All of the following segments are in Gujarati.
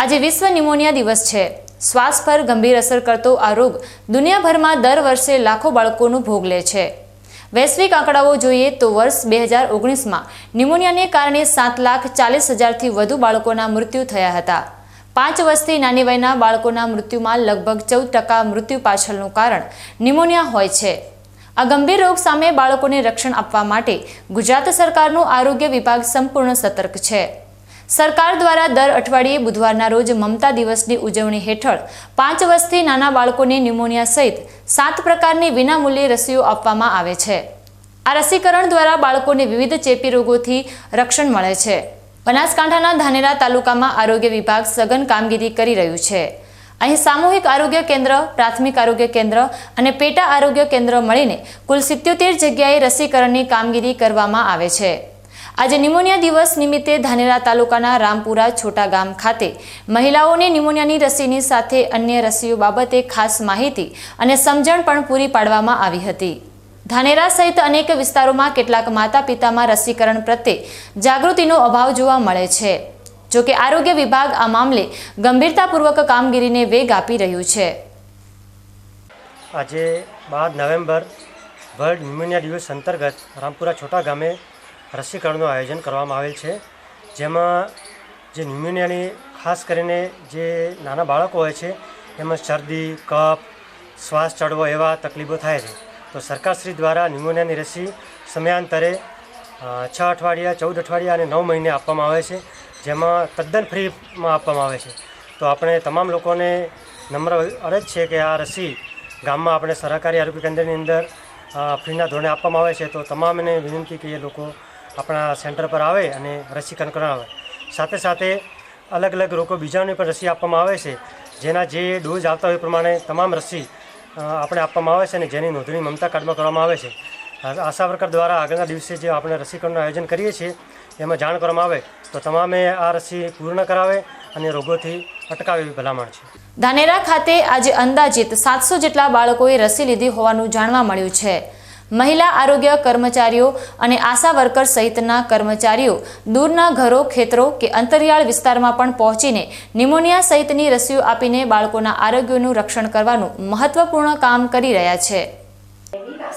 આજે વિશ્વ નિમોનિયા દિવસ છે. શ્વાસ પર ગંભીર અસર કરતો આ રોગ દુનિયાભરમાં દર વર્ષે લાખો બાળકોનો ભોગ લે છે. વૈશ્વિક આંકડાઓ જોઈએ તો વર્ષ બે હજાર ઓગણીસમાં નિમોનિયાને કારણે સાત લાખ ચાલીસ હજારથી વધુ બાળકોના મૃત્યુ થયા હતા. પાંચ વર્ષથી નાની વયના બાળકોના મૃત્યુમાં લગભગ ચૌદ ટકા મૃત્યુ પાછળનું કારણ નિમોનિયા હોય છે. આ ગંભીર રોગ સામે બાળકોને રક્ષણ આપવા માટે ગુજરાત સરકારનું આરોગ્ય વિભાગ સંપૂર્ણ સતર્ક છે. સરકાર દ્વારા દર અઠવાડિયે બુધવારના રોજ મમતા દિવસની ઉજવણી હેઠળ પાંચ વર્ષથી નાના બાળકોને ન્યુમોનિયા સહિત સાત પ્રકારની વિનામૂલ્યે રસીઓ આપવામાં આવે છે. આ રસીકરણ દ્વારા બાળકોને વિવિધ ચેપી રોગોથી રક્ષણ મળે છે. બનાસકાંઠાના ધાનેરા તાલુકામાં આરોગ્ય વિભાગ સઘન કામગીરી કરી રહ્યું છે. અહીં સામૂહિક આરોગ્ય કેન્દ્ર, પ્રાથમિક આરોગ્ય કેન્દ્ર અને પેટા આરોગ્ય કેન્દ્ર મળીને કુલ સિત્યોતેર જગ્યાએ રસીકરણની કામગીરી કરવામાં આવે છે. આજે નિમોનિયા દિવસ નિમિત્તે ધાનેરા તાલુકાના રામપુરા છોટા ગામ ખાતે મહિલાઓને નિમોનિયાની રસીની સાથે અન્ય રસીઓ બાબતે ખાસ માહિતી અને સમજણ પણ પૂરી પાડવામાં આવી હતી. ધાનેરા સહિત અનેક વિસ્તારોમાં કેટલાક માતા પિતામાં રસીકરણ પ્રત્યે જાગૃતિનો અભાવ જોવા મળે છે. જોકે આરોગ્ય વિભાગ આ મામલે ગંભીરતાપૂર્વક કામગીરીને વેગ આપી રહ્યું છે. આજે બાર નવેમ્બર, વર્લ્ડ ન્યુમોનિયા દિવસ અંતર્ગત રામપુરા છોટા ગામે રસીકરણનું આયોજન કરવામાં આવેલ છે. જેમાં જે ન્યુમોનિયાની ખાસ કરીને જે નાના બાળકો હોય છે, એમાં શરદી, કફ, શ્વાસ ચડવો એવા તકલીફો થાય છે. તો સરકારશ્રી દ્વારા ન્યુમોનિયાની રસી સમયાંતરે છ અઠવાડિયા, ચૌદ અઠવાડિયા અને નવ મહિને આપવામાં આવે છે. જેમાં તદ્દન ફ્રીમાં આપવામાં આવે છે. તો આપણે તમામ લોકોને નમ્ર અરજ છે કે આ રસી ગામમાં આપણે સરકારી આરોગ્ય કેન્દ્રની અંદર ફ્રીના ધોરણે આપવામાં આવે છે. તો તમામને વિનંતી કે એ લોકો આપણા સેન્ટર પર આવે અને રસીકરણ કરાવે સાથે સાથે અલગ અલગ રોગો બીજાને પણ રસી આપવામાં આવે છે. જેના જે ડોઝ આવતા હોય પ્રમાણે તમામ રસી આપણે આપવામાં આવે છે અને જેની નોંધણી મમતા કાર્ડમાં કરવામાં આવે છે. આશા વર્કર દ્વારા આગળના દિવસે જે આપણે રસીકરણનું આયોજન કરીએ છીએ, એમાં જાણ કરવામાં આવે તો તમામે આ રસી પૂર્ણ કરાવે અને રોગોથી અટકાવે એવી ભલામણ છે. ધાનેરા ખાતે આજે અંદાજિત સાતસો જેટલા બાળકોએ રસી લીધી હોવાનું જાણવા મળ્યું છે. મહિલા આરોગ્ય કર્મચારીઓ અને આશા વર્કર સહિતના કર્મચારીઓ દૂરના ઘરો, ખેતરો કે અંતરિયાળ વિસ્તારમાં પણ પહોંચીને નિમોનિયા સહિતની રસીઓ આપીને બાળકોના આરોગ્યનું રક્ષણ કરવાનું મહત્વપૂર્ણ કામ કરી રહ્યા છે.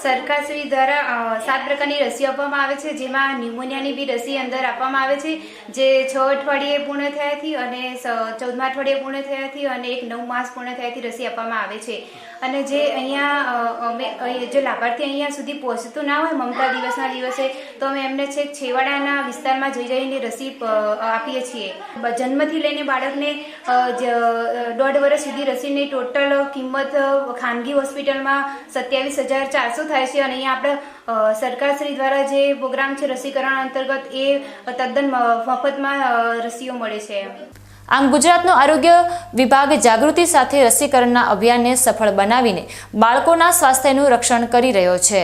સરકારશ્રી દ્વારા સાત પ્રકારની રસી આપવામાં આવે છે, જેમાં ન્યુમોનિયાની બી રસી અંદર આપવામાં આવે છે, જે છ અઠવાડિયે પૂર્ણ થયાથી અને ચૌદમા અઠવાડિયે પૂર્ણ થયાથી અને એક નવ માસ પૂર્ણ થયાથી રસી આપવામાં આવે છે. અને જે અહીંયા અમે જે લાભાર્થી અહીંયા સુધી પહોંચતું ના હોય, મમતા દિવસના દિવસે, તો અમે એમને છેક છેવાડાના વિસ્તારમાં જઈ જઈને રસી આપીએ છીએ. જન્મથી લઈને બાળકને દોઢ વર્ષ સુધી રસીની ટોટલ કિંમત ખાનગી હોસ્પિટલમાં સત્યાવીસ હજાર ચારસો થાય છે? અને અહીંયા આપણે સરકાર સરકારશ્રી દ્વારા જે પ્રોગ્રામ છે રસીકરણ અંતર્ગત એ તદ્દન મફતમાં રસીઓ મળે છે. આમ ગુજરાતનો આરોગ્ય વિભાગ જાગૃતિ સાથે રસીકરણના અભિયાનને સફળ બનાવીને બાળકોના સ્વાસ્થ્યનું રક્ષણ કરી રહ્યો છે.